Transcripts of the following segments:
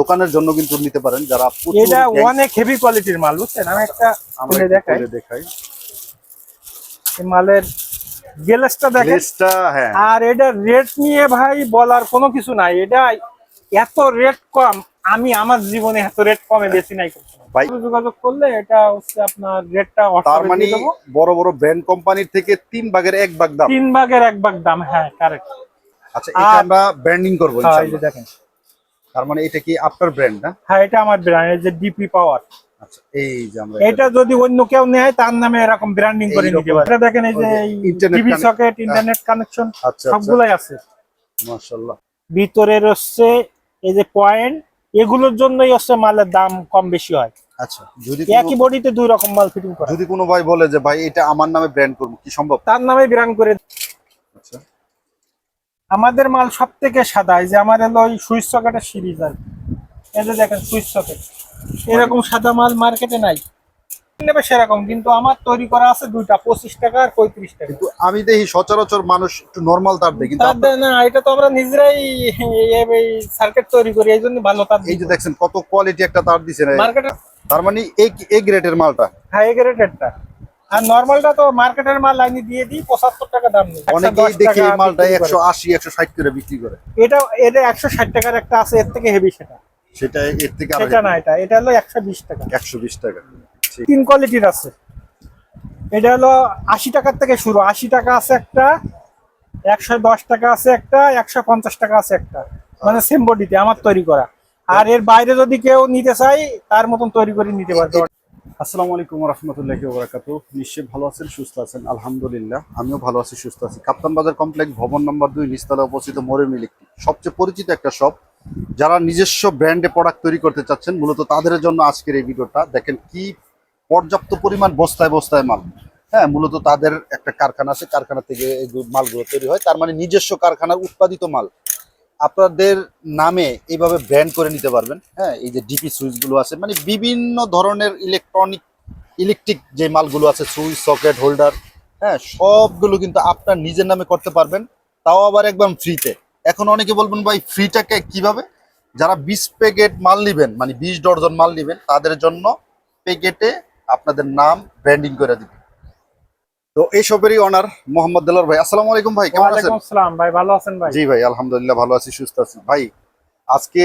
দোকানের জন্য কিন্তু নিতে পারেন যারা এটা অনেক হেভি কোয়ালিটির মাল বুঝছেন? আমি একটা আমরা দেখাই। দেখাই। এই মালের গ্লাসটা দেখেন। হ্যাঁ। আর এটা রেট নিয়ে ভাই বলার কোনো কিছু নাই। এটা এত রেট কম আমি আমার জীবনে এত রেট কমে বেশি নাই। ভাই যোগাযোগ করলে এটা হচ্ছে আপনার রেটটা তার মানে বড় বড় ব্র্যান্ড কোম্পানির থেকে তিন ভাগের এক ভাগ দাম। তিন ভাগের এক ভাগ দাম হ্যাঁ কারেক্ট আচ্ছা এটা আমরা ব্র্যান্ডিং করব ইনশাআল্লাহ। দেখেন। তার মানে এটা কি আপনার ব্র্যান্ড না? হ্যাঁ এটা আমার ব্র্যান্ড এই যে ডিপি পাওয়ার আচ্ছা এই যে আমরা এটা যদি অন্য কেউ নেয় তার নামে এরকম ব্র্যান্ডিং করে নিতে পারে। এটা দেখেন এই যে টিভি সকেট ইন্টারনেট কানেকশন সবগুলাই আছে। মাশাআল্লাহ। ভিতরের হচ্ছে এই যে পয়েন্ট এগুলোর জন্যই হচ্ছে মালের দাম কম বেশি হয়। আচ্ছা যদি একই বডিতে দুই রকম মাল ফিটিং করে। যদি কোনো ভাই বলে যে ভাই এটা আমার নামে ব্র্যান্ড করব কি সম্ভব? তার নামে ব্র্যান্ড করে আমাদের মাল সব থেকে সাদা এই যে আমার হলো ওই সুইচ সকেটের সিরিজ আর। এই যে দেখেন সুইচ সকেট। এরকম সাদা মাল মার্কেটে নাই। নেবে সেরকম কিন্তু আমার তৈরি করা আছে দুইটা পঁচিশ টাকা আর পঁয়ত্রিশ টাকা। কিন্তু আমি দেখি সচরাচর মানুষ একটু নর্মাল তার দেখি। তার না এটা তো আমরা নিজেরাই এই সার্কিট তৈরি করি এই জন্য ভালো তার এই যে দেখছেন কত কোয়ালিটি একটা তার দিছে মার্কেটে তার মানে এই এই গ্রেডের মালটা। হাই গ্রেডেডটা আর নর্মালটা তো মার্কেটের মাল লাইনে দিয়ে দিই পঁচাত্তর টাকা দাম নেই। অনেকেই দেখি এই মালটা একশো আশি একশো ষাট করে বিক্রি করে। এটা এটা একশো ষাট টাকার একটা আছে এর থেকে হেভি সেটা। সেটা এর থেকে সেটা না এটা এটা হলো একশো বিশ টাকা। একশো বিশ টাকা। তিন কোয়ালিটির আছে। এটা হলো আশি টাকার থেকে শুরু। আশি টাকা আছে একটা একশো দশ টাকা আছে একটা একশো পঞ্চাশ টাকা আছে একটা। মানে সেম বডিতে আমার তৈরি করা। আর এর বাইরে যদি কেউ নিতে চাই তার মতন তৈরি করে নিতে পারবে। আসসালামু আলাইকুম রহমতুল্লাহি ওবরাকাতু। নিশ্চয়ই ভালো আছেন, সুস্থ আছেন? আলহামদুলিল্লাহ, আমিও ভালো আছি, সুস্থ আছি। কাপ্তান বাজার কমপ্লেক্স ভবন নম্বর দুই নিচতলা অবস্থিত মরিম ইলেকট্রিক। সবচেয়ে পরিচিত একটা শপ। যারা নিজস্ব ব্র্যান্ডে প্রোডাক্ট তৈরি করতে চাচ্ছেন, মূলত তাদের জন্য আজকের এই ভিডিওটা। দেখেন কি পর্যাপ্ত পরিমাণ বস্তায় বস্তায় মাল। হ্যাঁ মূলত তাদের একটা কারখানা আছে, কারখানা থেকে মালগুলো তৈরি হয়। তার মানে নিজস্ব কারখানার উৎপাদিত মাল। আপনাদের নামে এইভাবে ব্র্যান্ড করে নিতে পারবেন। হ্যাঁ এই যে ডিপি সুইচগুলো আছে মানে বিভিন্ন ধরনের ইলেকট্রনিক ইলেকট্রিক যে মালগুলো আছে সুইচ সকেট হোল্ডার হ্যাঁ সবগুলো কিন্তু আপনার নিজের নামে করতে পারবেন। তাও আবার একদম ফ্রিতে এখন অনেকে বলবেন, ভাই ফ্রিটাকে কীভাবে? যারা বিশ প্যাকেট মাল নেবেন মানে বিশ ডর্জন মাল নেবেন, তাদের জন্য প্যাকেটে আপনাদের নাম ব্র্যান্ডিং করে দিবেন তো এইসবেরই অনার মোহাম্মদ দেলার ভাই। আসসালামু আলাইকুম ভাই কেমন আছেন? ওয়ালাইকুম আসসালাম ভাই ভালো আছেন ভাই? জি ভাই আলহামদুলিল্লাহ ভালো আছি সুস্থ আছি। ভাই আজকে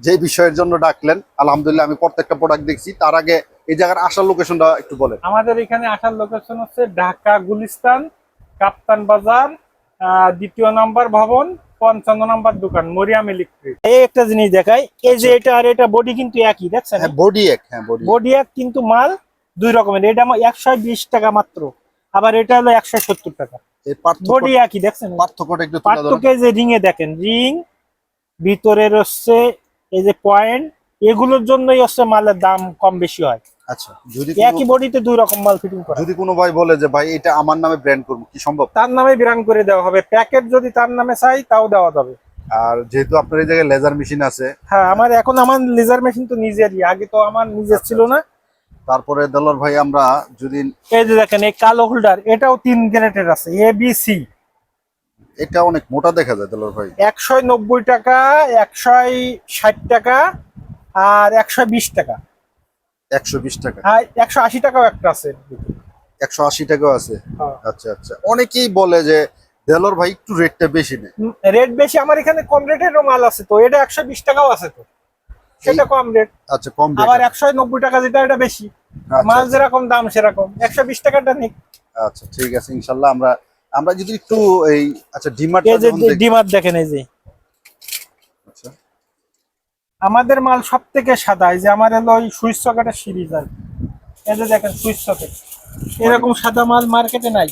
যে বিষয়ের জন্য ডাকলেন আলহামদুলিল্লাহ আমি প্রত্যেকটা প্রোডাক্ট দেখছি তার আগে এই জায়গার আসার লোকেশনটা একটু বলেন। আমাদের এখানে আসার লোকেশন হচ্ছে ঢাকা গুলিস্তান কাপ্তান বাজার আহ, দ্বিতীয় নাম্বার ভবন পঞ্চান্ন নাম্বার দোকান মরিয়াম ইলেকট্রিক এই একটা জিনিস দেখাই এই যে এটা আর এটা বডি কিন্তু একই দেখছেন? হ্যাঁ বডি এক হ্যাঁ বডি বডি এক। কিন্তু মাল দুই রকমের এটা একশো বিশ টাকা মাত্র। আবার এটা হলো একশো সত্তর টাকা। বডি একই দেখছেন? পার্থক্যটা একটু পার্থক্য যে রিং এ দেখেন রিং ভিতরের হচ্ছে এই যে পয়েন্ট এগুলোর জন্যই হচ্ছে মালের দাম কম বেশি হয়। আচ্ছা যদি একই বডিতে দুই রকম মাল ফিটিং করা। যদি কোনো ভাই বলে যে ভাই এটা আমার নামে ব্র্যান্ড করব কি সম্ভব? তার নামে বিরান করে দেওয়া হবে। প্যাকেট যদি তার নামে চাই তাও দেওয়া যাবে। আর যেহেতু আপনার এই জায়গায় লেজার মেশিন আছে হ্যাঁ আমার এখন আমার লেজার মেশিন তো নিজেরই। আগে তো আমার নিজের ছিল না। তারপরে দেলার ভাই আমরা যদি এই যে দেখেন এই কালো হোল্ডার এটাও তিন গ্রেডের আছে এ বি সি এটা অনেক মোটা দেখা যায় দেলার ভাই। একশো নব্বই টাকা একশো ষাট টাকা আর একশো বিশ টাকা। একশো বিশ টাকা। হ্যাঁ একশো আশি টাকাও একটা আছে। একশো আশি টাকাও আছে? হ্যাঁ। আচ্ছা আচ্ছা। অনেকেই বলে যে দেলোর ভাই একটু রেটটা বেশি নেয়। রেট বেশি আমার এখানে কম রেটেরও মাল আছে তো এটা একশো বিশ টাকাও আছে তো। সেটা কম রেট আচ্ছা কম rate আবার এ। একশো নব্বই টাকা যেটা এটা বেশি। আচ্ছা, আচ্ছা। যেরকম দাম সেরকম। একশো বিশ টাকাটা নিক আচ্ছা ঠিক আছে ইনশাল্লাহ আমরা আমরা যদি একটু এই আচ্ছা ডিমার্ট এই যে ডিমার দেখেন এই যে। আচ্ছা। আমাদের মাল সব থেকে সাদা এই যে আমার হলো ওই সুইচ সকেটের সিরিজ আর। এই যে দেখেন সুইচ সকেট। এরকম সাদা মাল মার্কেটে নাই।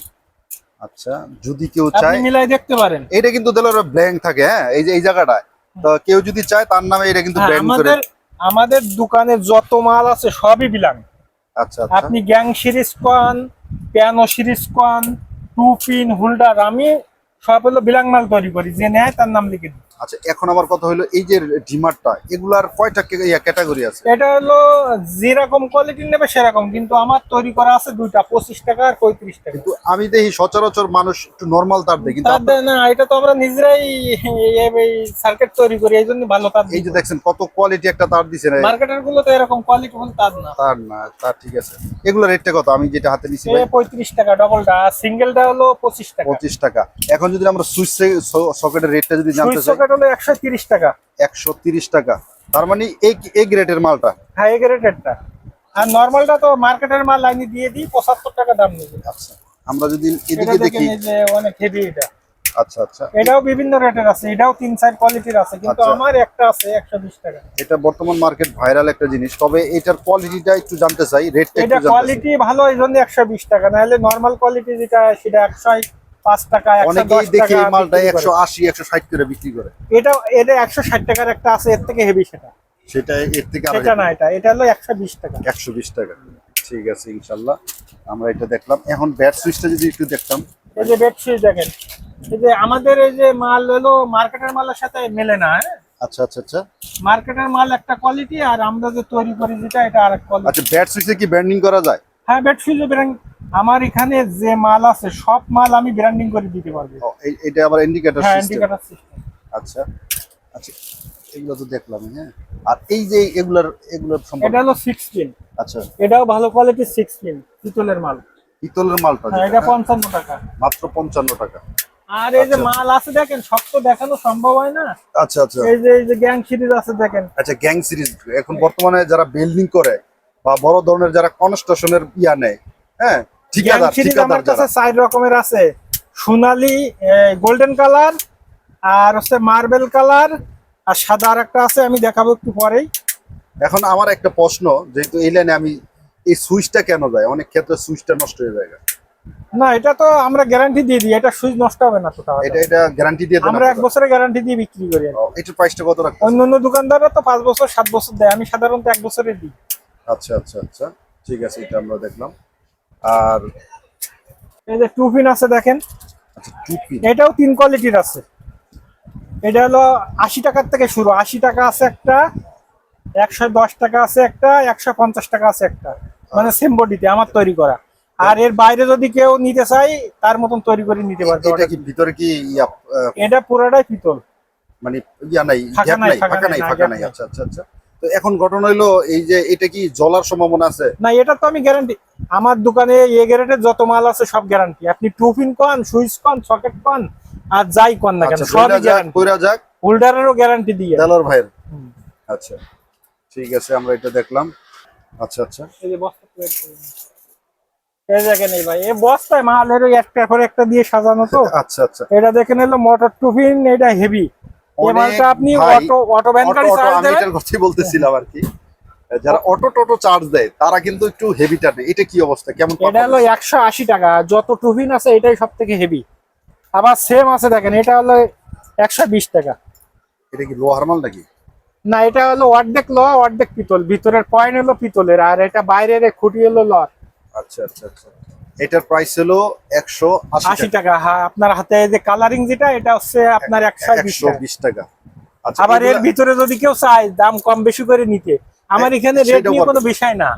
আচ্ছা যদি কেউ চায় আপনি মিলাই দেখতে পারেন। এটা কিন্তু দেলোর ব্ল্যাঙ্ক থাকে হ্যাঁ? এই যে এই জায়গাটায়। তো কেউ যদি চায় তার নামে এটা কিন্তু হ্যাঁ, ব্র্যান্ড করে আমাদের আমাদের দোকানে যত মাল আছে সবই বিলাং আচ্ছা আচ্ছা। আপনি গ্যাং সিরিজ কন পিয়ানো সিরিজ কন টু পিন হোল্ডার আমি সব হলো বিলাং মাল তৈরি করি। যে নেয় তার নাম লিখে দিই। আচ্ছা এখন আমার কথা হলো এই যে ডিমারটা এগুলার কয়টা ক্যাটাগরি আছে? এটা হলো যেরকম কোয়ালিটির নেবে সেরকম কিন্তু আমার তৈরি করা আছে দুইটা পঁচিশ টাকা আর পঁয়ত্রিশ টাকা। কিন্তু আমি দেখি সচরাচর মানুষ একটু নর্মাল তার তার না এটা তো আমরা নিজেরাই এই সার্কিট তৈরি করি এই জন্য ভালো তার এই যে দেখছেন কত কোয়ালিটি একটা তার দিছে না। মার্কেটেরগুলো তো এরকম কোয়ালিটি ফুল তার না। তার না তার ঠিক আছে। এগুলো রেটটা কত? আমি যেটা হাতে নিছি পঁয়ত্রিশ টাকা ডবলটা সিঙ্গেলটা হলো পঁচিশ টাকা। পঁচিশ টাকা। এখন যদি আমরা সুইচ সকেটের রেটটা যদি জানতে চাই সকেট হলো একশো তিরিশ টাকা। একশো তিরিশ টাকা। তার মানে এই এই গ্রেডের মালটা? হাই গ্রেডেডটা আর নর্মালটা তো মার্কেটের মাল লাইনে দিয়ে দিই পঁচাত্তর টাকা দাম নেবে আচ্ছা আমরা যদি এদিকে দেখি অনেক হেভি এটা। আচ্ছা আচ্ছা। এটাও বিভিন্ন রেটের আছে এটাও তিন চার কোয়ালিটির আছে কিন্তু আচ্ছা। আমার একটা আছে একশো বিশ টাকা। এটা বর্তমান মার্কেট ভাইরাল একটা জিনিস তবে এটার কোয়ালিটিটা একটু জানতে চাই রেটটা একটু জানতে কোয়ালিটি ভালো এই টাকা। নাহলে নর্মাল কোয়ালিটি যেটা সেটা একশো পাঁচ টাকা অনেকেই এই মালটা একশো আশি একশো ষাট করে বিক্রি করে। এটা এটা একশো ষাট টাকার একটা আছে এর থেকে হেভি সেটা। সেটা এর থেকে সেটা না এটা এটা হলো একশো বিশ টাকা। একশো বিশ টাকা। ঠিক আছে ইনশাল্লাহ। আমরা এটা দেখলাম। এখন ব্যাট সুইচটা যদি একটু দেখতাম। এই যে দেখেন। এই যে আমাদের এই যে মাল হলো মার্কেটের মালের সাথে মেলে না হ্যাঁ? আচ্ছা আচ্ছা আচ্ছা। মার্কেটের মাল একটা কোয়ালিটি আর আমরা যে তৈরি করি যেটা এটা আরেক কোয়ালিটি আচ্ছা ব্যাট সুইচে কি ব্র্যান্ডিং করা যায়? হ্যাঁ বেডশিট আমার এখানে যে মাল আছে সব মাল আমি ব্র্যান্ডিং করে দিতে পারব। এটা আবার ইন্ডিকেটর হ্যাঁ সিস্টেম ইন্ডিকেটর সিস্টেম আচ্ছা। আচ্ছা এগুলো তো দেখলাম হ্যাঁ। আর এই যে এগুলার এগুলোর এটা হলো সিক্স পিন আচ্ছা। এটাও ভালো কোয়ালিটির সিক্স পিন পিতলের মাল। পিতলের মালটা হ্যাঁ এটা হ্যাঁ? পঞ্চান্ন টাকা। মাত্র পঞ্চান্ন টাকা। আর এই যে আচ্ছা। মাল আছে দেখেন সব তো দেখানো সম্ভব হয় না। আচ্ছা আচ্ছা। এই যে এই যে গ্যাং সিরিজ আছে দেখেন। আচ্ছা গ্যাং সিরিজ এখন বর্তমানে যারা বিল্ডিং করে বা বড় ধরনের যারা কনস্ট্রাকশনের ইয়া নেয় হ্যাঁ ঠিকাদার সিরিজ ঠিকাদার আমার কাছে চার রকমের আছে। সোনালি গোল্ডেন কালার আর হচ্ছে মার্বেল কালার আর সাদা আর একটা আছে আমি দেখাবো একটু পরেই। এখন আমার একটা প্রশ্ন যেহেতু এই লাইনে আমি এই সুইচটা কেন যায় অনেক ক্ষেত্রে সুইচটা নষ্ট হয়ে যায়। না এটা তো আমরা গ্যারান্টি দিয়ে দিই এটা সুইচ নষ্ট হবে না তো এটা এটা গ্যারান্টি দিয়ে আমরা এক? বছরের গ্যারান্টি দিয়ে বিক্রি করি। প্রাইসটা কত রাখতে অন্য অন্য দোকানদাররা তো পাঁচ বছর সাত বছর দেয় আমি সাধারণত এক বছরের দিই। আচ্ছা আচ্ছা আচ্ছা। ঠিক আছে এটা আমরা দেখলাম। আর এই যে টু পিন আছে দেখেন। আচ্ছা এটাও তিন কোয়ালিটির আছে। এটা হলো আশি টাকার থেকে শুরু। আশি টাকা আছে একটা একশো দশ টাকা আছে একটা একশো পঞ্চাশ টাকা আছে একটা। মানে সেম বডিতে আমার তৈরি করা। আর এর বাইরে যদি কেউ নিতে চাই তার মতন তৈরি করে নিতে পারবে এটা কি ভিতরে কি এটা পুরোটাই পিতল। মানে ইয়া নাই ফাঁকা নাই, ফাঁকা নাই। আচ্ছা আচ্ছা আচ্ছা। তো এখন ঘটনা হলো এই যে এটা কি জ্বলার সম্ভাবনা আছে? না এটা তো আমি গ্যারান্টি আমার দোকানে এ গ্রেডের যত মাল আছে সব গ্যারান্টি আপনি টু পিন কন সুইচ কন সকেট কন আর যাই কন না কেন সবই যাক গ্যারান্টি কইরা যাক। হোল্ডারেরও গ্যারান্টি দিয়ে। দেলোর ভাইয়ের। আচ্ছা ঠিক আছে আমরা এটা দেখলাম। আচ্ছা আচ্ছা। এই যে বস্তা plate এই দেখেন এই ভাই এই বস্তায় একটা একটা দিয়ে সাজানো তো। আচ্ছা আচ্ছা। এটা দেখেন এলো মোটর টুফিন এটা হেভি এই অনেক আপনি অটো অটো ভ্যান গাড়ি অটো চার্জ আমি দেবেন? বলতেছিলাম আর কি। যারা অটো টোটো চার্জ দেয় তারা কিন্তু একটু হেভি টানে। এটা কি অবস্থা? কেমন এটা হলো একশো আশি টাকা। যত টুফিন আছে এটাই হেভি আবার সেম আছে দেখেন এটা হলো একশো বিশ টাকা। এটা কি লোহার মাল নাকি? না এটা হলো অর্ধেক ল অর্ধেক পিতল। ভিতরের পয়েন্ট হলো পিতলের আর এটা বাইরের খুঁটি হলো ল আচ্ছা আচ্ছা আচ্ছা। এটার প্রাইস হলো একশো আশি টাকা। হ্যাঁ আপনার হাতে যে কালারিং যেটা এটা হচ্ছে আপনার একশো বিশ টাকা। আচ্ছা আবার এর ভিতরে যদি কেউ চায় দাম কম বেশি করে নিতে আমার হ্যাঁ, এখানে রেট নিয়ে কোনো বিষয় না।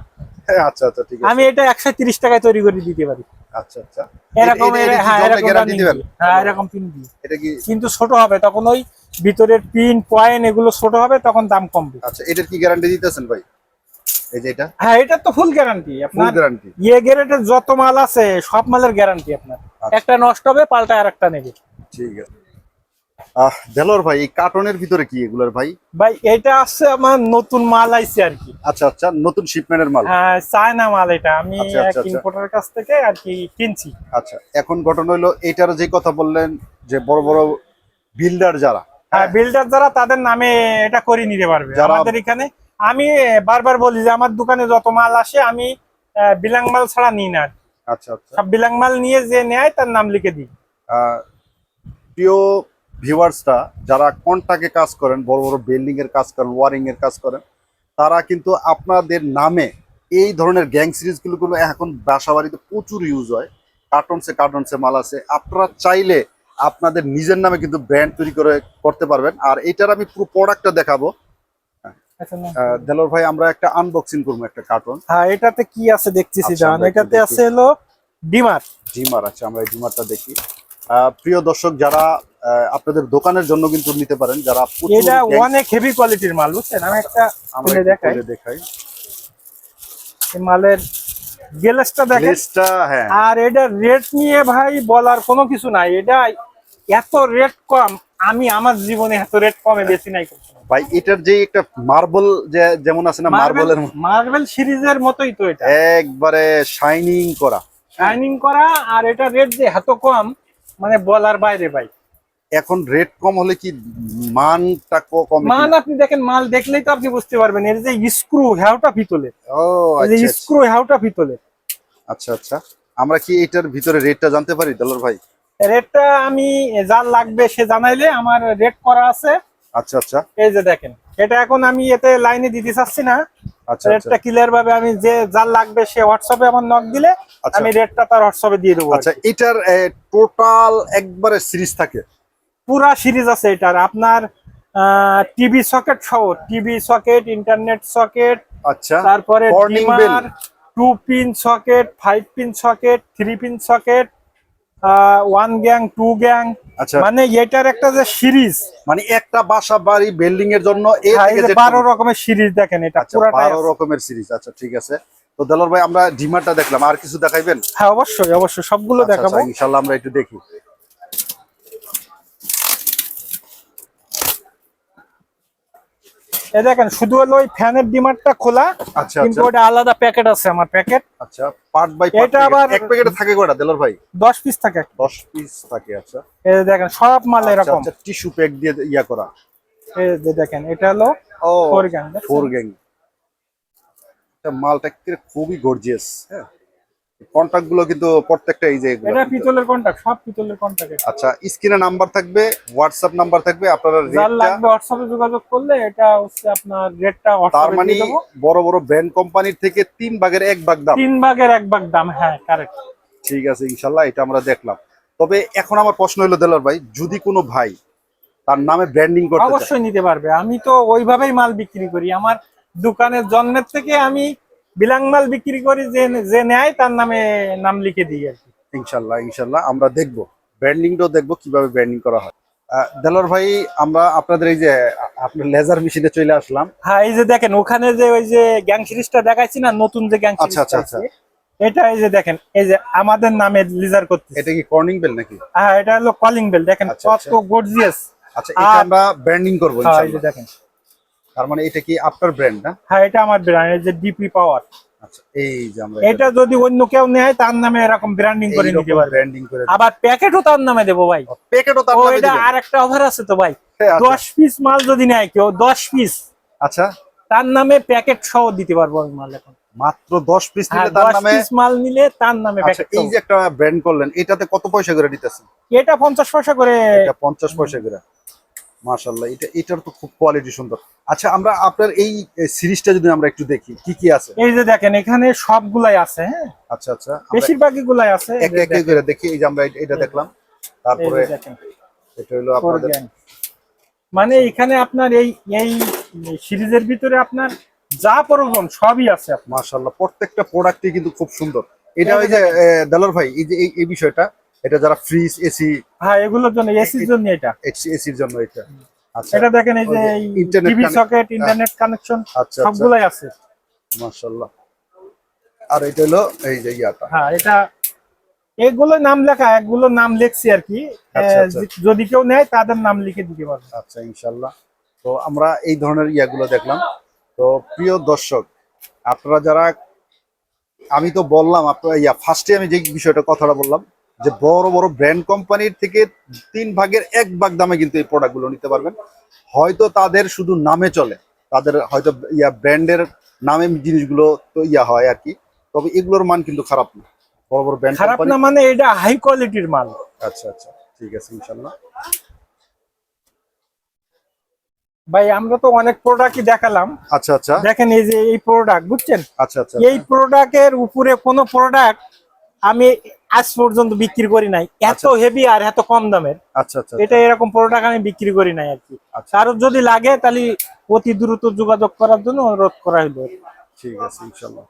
হ্যাঁ, আচ্ছা আচ্ছা ঠিক আছে। আমি এটা একশো তিরিশ টাকায় তৈরি করে দিতে পারি। আচ্ছা আচ্ছা। এরকম হ্যাঁ এরকম দিবেন? হ্যাঁ এরকম পিন দিই এটা কি কিন্তু ছোট হবে তখন ওই ভিতরের পিন পয়েন্ট এগুলো ছোট হবে তখন দাম কমবে। আচ্ছা এটার কি গ্যারান্টি দিতেছেন ভাই? এই যে এটা? হ্যাঁ এটা তো ফুল গ্যারান্টি আপনার গ্যারান্টি ইয়ে গ্যারেটের যত মাল আছে সব মালের গ্যারান্টি আপনার। আচ্ছা। একটা নষ্ট হবে পাল্টা আর একটা নেবে। ঠিক আছে। আহ দেলোর ভাই এই কার্টনের ভিতরে কি এগুলোর ভাই? ভাই এটা আমার নতুন মাল আইছে আর কি। আচ্ছা আচ্ছা নতুন শিপমেন্টের মাল। হ্যাঁ চায়না মাল এটা। আমি আচ্ছা, আচ্ছা। ইম্পোর্টারের কাছ থেকে আর কি কিনছি। আচ্ছা এখন ঘটনা হলো এইটার যে কথা বললেন যে বড় বড় বিল্ডার যারা হ্যাঁ বিল্ডার যারা তাদের নামে এটা করে নিতে পারবে। যারা- আমাদের এখানে আমি বারবার বলি যে আমার দোকানে যত মাল আসে আমি বিলাং মাল ছাড়া নিই না আচ্ছা আচ্ছা। সব বিলাং মাল নিয়ে যে নেয় তার নাম লিখে দিই। প্রিয় ভিউয়ার্সরা যারা কন্টাকে কাজ করেন বড় বড় বিল্ডিং এর কাজ করেন ওয়ারিং এর কাজ করেন তারা কিন্তু আপনাদের নামে এই ধরনের গ্যাং সিরিজগুলো এখন বাসা বাড়িতে প্রচুর ইউজ হয়। কার্টনসে কার্টনসে মাল আছে আপনারা চাইলে আপনাদের নিজের নামে কিন্তু ব্র্যান্ড তৈরি করে করতে পারবেন। আর এটার আমি পুরো প্রোডাক্টটা দেখাবো। দেলোর ভাই আমরা একটা আনবক্সিং করব একটা কার্টুন হ্যাঁ এটাতে কি আছে দেখতেছি আচ্ছা, জান। এটাতে। আছে হলো ডিমার। ডিমার আছে আমরা এই ডিমারটা দেখি। প্রিয় দর্শক যারা আপনাদের দোকানের জন্য কিন্তু নিতে পারেন যারা এটা অনেক হেভি কোয়ালিটির মাল বুঝছেন? আমি একটা খুলে দেখাই। দেখাই। এই মালের গ্লাসটা দেখেন। গ্লেজটা হ্যাঁ। আর এটা রেট নিয়ে ভাই বলার কোনো কিছু নাই। এটা এত রেট কম আমি আমার জীবনে এত রেট কমে বেশি নাই। ভাই এটার যে একটা মার্বেল যে যেমন আছে না মার্বেলের মার্বেল মার্বেল সিরিজের মতোই তো এটা। একবারে শাইনিং করা। শাইনিং করা আর এটা রেট যে এত কম মানে বলার বাইরে ভাই। এখন রেট কম হলে কি মানটা ক- কমে মাল আপনি দেখেন মাল দেখলেই তো আপনি বুঝতে পারবেন এর যে স্ক্রু হ্যাওটা পিতলের ও এই আচ্ছা স্ক্রু হ্যাওটা পিতলের আচ্ছা আচ্ছা। আমরা কি এটার ভিতরে রেটটা জানতে পারি দলর ভাই? রেটটা আমি যার লাগবে সে জানাইলে আমার রেট করা আছে। আচ্ছা আচ্ছা। এই যে দেখেন এটা এখন আমি এতে লাইনে দিতে চাচ্ছি না। আচ্ছা আচ্ছা। রেটটা ক্লিয়ার ভাবে আমি যে যার লাগবে সে হোয়াটসঅ্যাপে আমার নক দিলে আচ্ছা। আমি রেটটা তার হোয়াটসঅ্যাপে দিয়ে দেবো আচ্ছা এটার টোটাল একবারে সিরিজ থাকে? পুরা সিরিজ আছে এটার। আপনার টিভি সকেট সহ টিভি সকেট ইন্টারনেট সকেট আচ্ছা। তারপরে two pin socket five pin socket three pin socket one gang two gang আচ্ছা। মানে এটার একটা যে সিরিজ মানে একটা বাসা বাড়ি বিল্ডিং এর জন্য এ থেকে যে বারো রকমের সিরিজ দেখেন এটা আচ্ছা বারো রকমের সিরিজ আচ্ছা ঠিক আছে। তো দেলোর ভাই আমরা ডিমারটা দেখলাম আর কিছু দেখাইবেন? হ্যাঁ অবশ্যই অবশ্যই সবগুলো আচ্ছা, দেখাবো। আচ্ছা, ইনশাল্লাহ আমরা একটু দেখি। এই দেখেন শুধু হলো ওই ফ্যানের ডিমারটা খোলা আচ্ছা কিন্তু আচ্ছা ওটা আলাদা প্যাকেট আছে আমার প্যাকেট আচ্ছা পার্ট বাই এটা আবার- এক প্যাকেটে থাকে কয়টা দেলোর ভাই? দশ পিস থাকে 10 পিস থাকে আচ্ছা। এই দেখেন সব মাল আচ্ছা, এরকম। আচ্ছা টিস্যু প্যাক দিয়ে ইয়া করা। এই যে দেখেন এটা হলো ফোর গ্যাং ফোর গ্যাং এটা মালটা খুবই গর্জিয়াস হ্যাঁ। কন্টাক্টগুলো কিন্তু প্রত্যেকটা এই যে এটা পিতলের কন্টাক্ট সব পিতলের কন্টাক্ট আচ্ছা স্ক্রিনে নাম্বার থাকবে হোয়াটসঅ্যাপ নাম্বার থাকবে আপনারা রেটটা লাগবে হোয়াটসঅ্যাপে যোগাযোগ করলে এটা হচ্ছে আপনার রেটটা তার মানে বড় বড় ব্র্যান্ড কোম্পানির থেকে তিন ভাগের এক ভাগ দাম। তিন ভাগের এক ভাগ দাম হ্যাঁ কারেক্ট ঠিক আছে ইনশাল্লাহ এটা আমরা দেখলাম। তবে এখন আমার প্রশ্ন হলো দেলার ভাই যদি কোনো ভাই তার নামে ব্র্যান্ডিং করতে অবশ্যই নিতে পারবে। আমি তো ওইভাবেই মাল বিক্রি করি। আমার দোকানের জন্মের থেকে আমি বিলাং মাল বিক্রি করি যে যে নেয় তার নামে নাম লিখে দিই আর কি। ইনশাল্লাহ ইনশাল্লাহ। আমরা দেখব ব্র্যান্ডিংটাও দেখব কীভাবে ব্র্যান্ডিং করা হয়। আহ, দেলোয়ার ভাই আমরা আপনাদের এই যে আপনার লেজার মেশিনে চলে আসলাম। হ্যাঁ এই যে দেখেন ওখানে যে ওই যে গ্যাং সিরিজটা দেখাইছি না নতুন যে গ্যাং আচ্ছা, আচ্ছা, আচ্ছা। এটা এই যে দেখেন এই যে আমাদের নামে লেজার করতে এটা কি কর্নিং বেল নাকি? হ্যাঁ এটা হলো কলিং বেল দেখেন আচ্ছা, কত আচ্ছা। গর্জিয়াস আচ্ছা এটা আমরা ব্র্যান্ডিং করব হ্যাঁ এই যে দেখেন। তার মানে এটা কি আপনার ব্র্যান্ড না? হ্যাঁ এটা আমার ব্র্যান্ড এই যে ডিপি পাওয়ার আচ্ছা এই যে আমরা এটা যদি অন্য কেউ নেয় তার নামে এরকম ব্র্যান্ডিং করে নিতে পারবে। ব্র্যান্ডিং করে আবার প্যাকেটও তার নামে দেবো ভাই। প্যাকেটও তার নামে এটা? আর একটা অফার আছে তো ভাই। হ্যাঁ, আচ্ছা। দশ পিস মাল যদি নেয় কেউ দশ পিস আচ্ছা। তার নামে প্যাকেট সহ দিতে পারব আমি মাল এখন। মাত্র দশ পিস হ্যাঁ নিলে তার দশ নামে পিস মাল নিলে তার নামে আচ্ছা প্যাকেট এই যে একটা ব্র্যান্ড করলেন এটাতে কত পয়সা করে দিতেছেন? এটা পঞ্চাশ পয়সা করে এটা পঞ্চাশ পয়সা করে। মাশাল্লাহ এটা এটার তো খুব কোয়ালিটি সুন্দর। আচ্ছা আমরা আপনার এই সিরিজটা যদি আমরা একটু দেখি কি কি আছে? এই যে দেখেন এখানে সবগুলাই আছে হ্যাঁ? আচ্ছা আচ্ছা বেশিরভাগই গুলাই আছে। এক এক করে দেখি এই যে আমরা এটা- দেখলাম। তারপরে এটা হলো আপনাদের মানে এখানে আপনার এই এই সিরিজের ভিতরে আপনার যা প্রয়োজন সবই আছে। মাশাল্লাহ প্রত্যেকটা প্রোডাক্টই কিন্তু খুব সুন্দর। এটা ওই যে দালার ভাই এই যে এই বিষয়টা এটা যারা ফ্রিজ এসি হ্যাঁ এগুলোর জন্য এসির জন্য এটা। এসির জন্য এটা। আচ্ছা। এটা দেখেন এই যে টিভি সকেট ইন্টারনেট কানেকশন সবগুলাই আছে। মাশাল্লাহ আর এটা হলো এই যে ইয়াটা। হ্যাঁ এটা এগুলো নাম লেখা এগুলো নাম লিখছি আর কি। আচ্ছা, আচ্ছা। যদি কেউ নেয় তাদের নাম লিখে দিতে পারবে আচ্ছা ইনশাল্লাহ তো আমরা এই ধরনের ইয়াগুলো দেখলাম। তো প্রিয় দর্শক আপনারা যারা আমি তো বললাম আপনারা ইয়া ফার্স্টে আমি যে বিষয়টা কথাটা বললাম যে বড় বড় ব্র্যান্ড কোম্পানির থেকে তিন ভাগের এক ভাগ দামে কিন্তু এই প্রোডাক্টগুলো নিতে পারবেন। হয়তো তাদের শুধু নামে চলে। তাদের হয়তো ইয়া ব্র্যান্ডের নামে জিনিসগুলো তো ইয়া হয় আর কি। তবে এগুলোর মান কিন্তু খারাপ না। বড় বড় ব্র্যান্ড খারাপ না মানে এটা হাই কোয়ালিটির মাল। আচ্ছা আচ্ছা। ঠিক আছে ইনশাল্লাহ ভাই আমরা তো অনেক প্রোডাক্টই দেখালাম। আচ্ছা আচ্ছা। দেখেন এই যে এই প্রোডাক্ট বুঝছেন? আচ্ছা আচ্ছা এই প্রোডাক্টের উপরে কোনো প্রোডাক্ট আমি আজ পর্যন্ত বিক্রি করি নাই। এত আচ্ছা। হেভি আর এত কম দামের। আচ্ছা আচ্ছা এটা এরকম প্রোডাক্ট আমি বিক্রি করি নাই আর কি। আচ্ছা। কারোর যদি লাগে তাহলে অতি দ্রুত যোগাযোগ করার জন্য অনুরোধ করা হলো ঠিক আছে ইনশাল্লাহ।